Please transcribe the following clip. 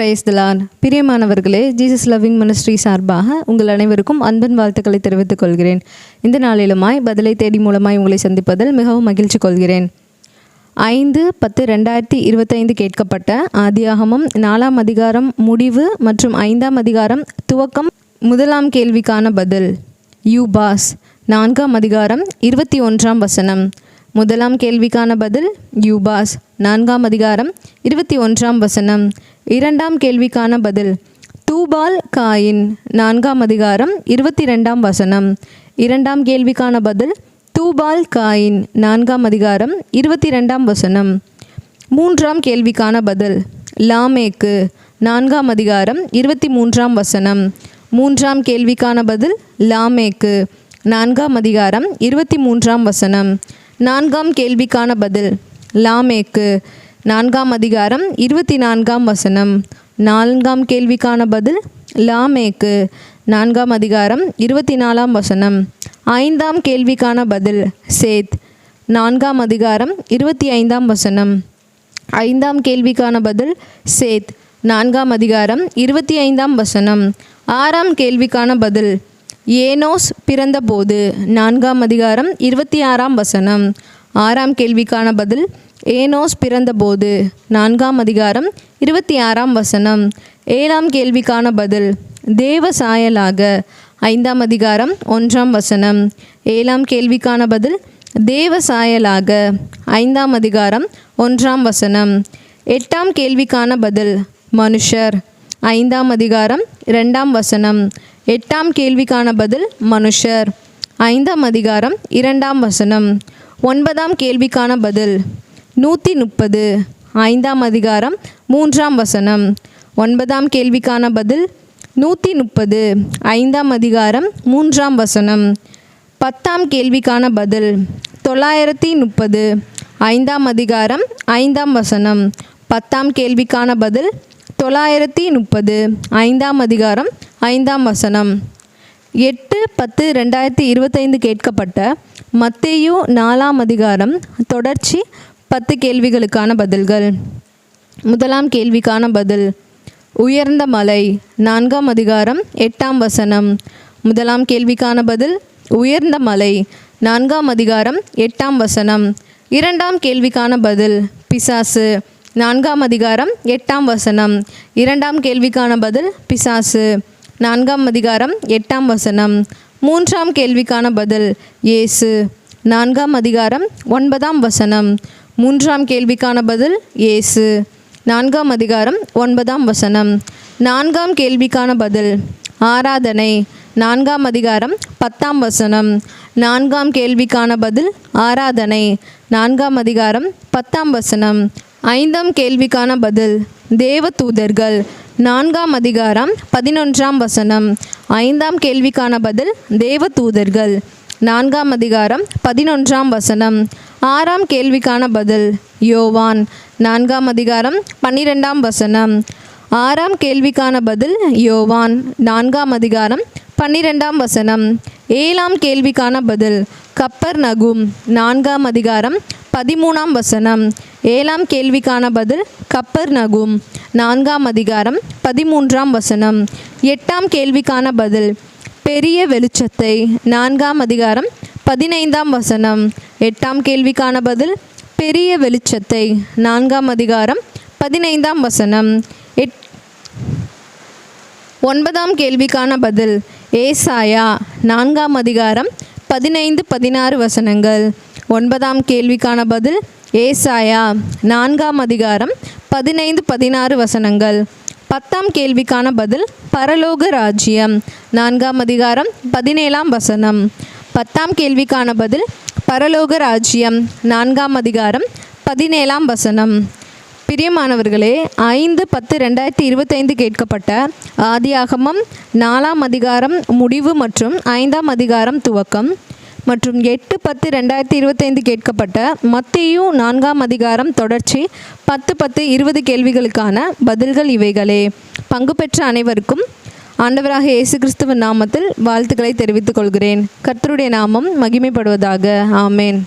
Price தலான் பிரியமானவர்களே Jesus loving ministry சார்பாக உங்கள் அனைவருக்கும் அன்பன் வாழ்த்துக்களை தெரிவித்துக் கொள்கிறேன். இந்த நாளிலுமாய் பதிலை தேடி மூலமாய் உங்களை சந்திப்பதில் மிகவும் மகிழ்ச்சி கொள்கிறேன். ஐந்து பத்து ரெண்டாயிரத்தி இருபத்தைந்து கேட்கப்பட்ட ஆதியாகமம் நாலாம் அதிகாரம் முடிவு மற்றும் ஐந்தாம் அதிகாரம் துவக்கம் முதலாம் கேள்விக்கான பதில். யூபாஸ் நான்காம் அதிகாரம் இருபத்தி ஒன்றாம் வசனம். முதலாம் கேள்விக்கான பதில் யூபாஸ் நான்காம் அதிகாரம் இருபத்தி ஒன்றாம் வசனம். இரண்டாம் கேள்விக்கான பதில். தூபால் காயின் நான்காம் அதிகாரம் இருபத்தி ரெண்டாம் வசனம். இரண்டாம் கேள்விக்கான பதில் தூபால் காயின் நான்காம் அதிகாரம் இருபத்தி ரெண்டாம் வசனம். மூன்றாம் கேள்விக்கான பதில் லாமேக்கு நான்காம் அதிகாரம் இருபத்தி மூன்றாம் வசனம். மூன்றாம் கேள்விக்கான பதில் லாமேக்கு நான்காம் அதிகாரம் இருபத்தி மூன்றாம் வசனம். நான்காம் கேள்விக்கான பதில் லாமேக்கு நான்காம் அதிகாரம் இருபத்தி நான்காம் வசனம். நான்காம் கேள்விக்கான பதில் லாமேக்கு. நான்காம் அதிகாரம் இருபத்தி நாலாம் வசனம். ஐந்தாம் கேள்விக்கான பதில் சேத். நான்காம் அதிகாரம் இருபத்தி ஐந்தாம் வசனம். ஐந்தாம் கேள்விக்கான பதில் சேத். நான்காம் அதிகாரம் இருபத்தி ஐந்தாம் வசனம். ஆறாம் கேள்விக்கான பதில் ஏனோஸ் பிறந்தபோது. நான்காம் அதிகாரம் இருபத்தி ஆறாம் வசனம். ஆறாம் கேள்விக்கான பதில் ஏனோஸ் பிறந்தபோது நான்காம் அதிகாரம் இருபத்தி ஆறாம் வசனம். ஏழாம் கேள்விக்கான பதில் தேவ சாயலாக. ஐந்தாம் அதிகாரம் ஒன்றாம் வசனம். ஏழாம் கேள்விக்கான பதில் தேவ சாயலாக. ஐந்தாம் அதிகாரம் ஒன்றாம் வசனம். எட்டாம் கேள்விக்கான பதில் மனுஷர். ஐந்தாம் அதிகாரம் இரண்டாம் வசனம். எட்டாம் கேள்விக்கான பதில் மனுஷர். ஐந்தாம் அதிகாரம் இரண்டாம் வசனம். ஒன்பதாம் கேள்விக்கான பதில் நூற்றி முப்பது ஐந்தாம் அதிகாரம் மூன்றாம் வசனம். ஒன்பதாம் கேள்விக்கான பதில் நூற்றி முப்பது ஐந்தாம் அதிகாரம் மூன்றாம் வசனம். பத்தாம் கேள்விக்கான பதில் தொள்ளாயிரத்தி முப்பது ஐந்தாம் அதிகாரம் ஐந்தாம் வசனம். பத்தாம் கேள்விக்கான பதில் தொள்ளாயிரத்தி முப்பது ஐந்தாம் அதிகாரம் ஐந்தாம் வசனம். எட்டு பத்து ரெண்டாயிரத்தி இருபத்தைந்து கேட்கப்பட்ட மத்தேயு நாலாம் அதிகாரம் தொடர்ச்சி பத்து கேள்விகளுக்கான பதில்கள். முதலாம் கேள்விக்கான பதில். உயர்ந்த மலை நான்காம் அதிகாரம் எட்டாம் வசனம். முதலாம் கேள்விக்கான பதில். உயர்ந்த மலை நான்காம் அதிகாரம் எட்டாம் வசனம். இரண்டாம் கேள்விக்கான பதில். பிசாசு நான்காம் அதிகாரம் எட்டாம் வசனம். இரண்டாம் கேள்விக்கான பதில். பிசாசு நான்காம் அதிகாரம் எட்டாம் வசனம். மூன்றாம் கேள்விக்கான பதில். இயேசு நான்காம் அதிகாரம் ஒன்பதாம் வசனம். மூன்றாம் கேள்விக்கான பதில் இயேசு. நான்காம் அதிகாரம் ஒன்பதாம் வசனம். நான்காம் கேள்விக்கான பதில் ஆராதனை. நான்காம் அதிகாரம் பத்தாம் வசனம். நான்காம் கேள்விக்கான பதில் ஆராதனை. நான்காம் அதிகாரம் பத்தாம் வசனம். ஐந்தாம் கேள்விக்கான பதில் தேவ தூதர்கள் நான்காம் அதிகாரம் பதினொன்றாம் வசனம். ஐந்தாம் கேள்விக்கான பதில் தேவ தூதர்கள் நான்காம் அதிகாரம் பதினொன்றாம் வசனம். ஆறாம் கேள்விக்கான பதில் யோவான் நான்காம் அதிகாரம் பன்னிரெண்டாம் வசனம். ஆறாம் கேள்விக்கான பதில் யோவான் நான்காம் அதிகாரம் பன்னிரெண்டாம் வசனம். ஏழாம் கேள்விக்கான பதில் கப்பர் நகும் நான்காம் அதிகாரம் பதிமூணாம் வசனம். ஏழாம் கேள்விக்கான பதில் கப்பர் நகும் நான்காம் அதிகாரம் பதிமூன்றாம் வசனம். எட்டாம் கேள்விக்கான பதில் பெரிய வெளிச்சத்தை நான்காம் அதிகாரம் பதினைந்தாம் வசனம். எட்டாம் கேள்விக்கான பதில் பெரிய வெளிச்சத்தை. நான்காம் அதிகாரம் பதினைந்தாம் வசனம். எட் ஒன்பதாம் கேள்விக்கான பதில் ஏசாயா. நான்காம் அதிகாரம் பதினைந்து பதினாறு வசனங்கள். ஒன்பதாம் கேள்விக்கான பதில் ஏசாயா. நான்காம் அதிகாரம் பதினைந்து பதினாறு வசனங்கள். பத்தாம் கேள்விக்கான பதில் பரலோக ராஜ்யம். நான்காம் அதிகாரம் பதினேழாம் வசனம். பத்தாம் கேள்விக்கான பதில் பரலோக ராஜ்யம் நான்காம் அதிகாரம் பதினேழாம் வசனம். பிரியமானவர்களே ஐந்து பத்து ரெண்டாயிரத்தி இருபத்தைந்து கேட்கப்பட்ட ஆதியாகமம் நாலாம் அதிகாரம் முடிவு மற்றும் ஐந்தாம் அதிகாரம் துவக்கம் மற்றும் எட்டு பத்து ரெண்டாயிரத்தி இருபத்தைந்து கேட்கப்பட்ட மத்தியும் நான்காம் அதிகாரம் தொடர்ச்சி பத்து பத்து இருபது கேள்விகளுக்கான பதில்கள் இவைகளே. பங்கு பெற்ற அனைவருக்கும் ஆண்டவராக இயேசு கிறிஸ்துவ நாமத்தில் வாழ்த்துக்களை தெரிவித்துக் கொள்கிறேன். கர்த்தருடைய நாமம் மகிமைப்படுவதாக. ஆமேன்.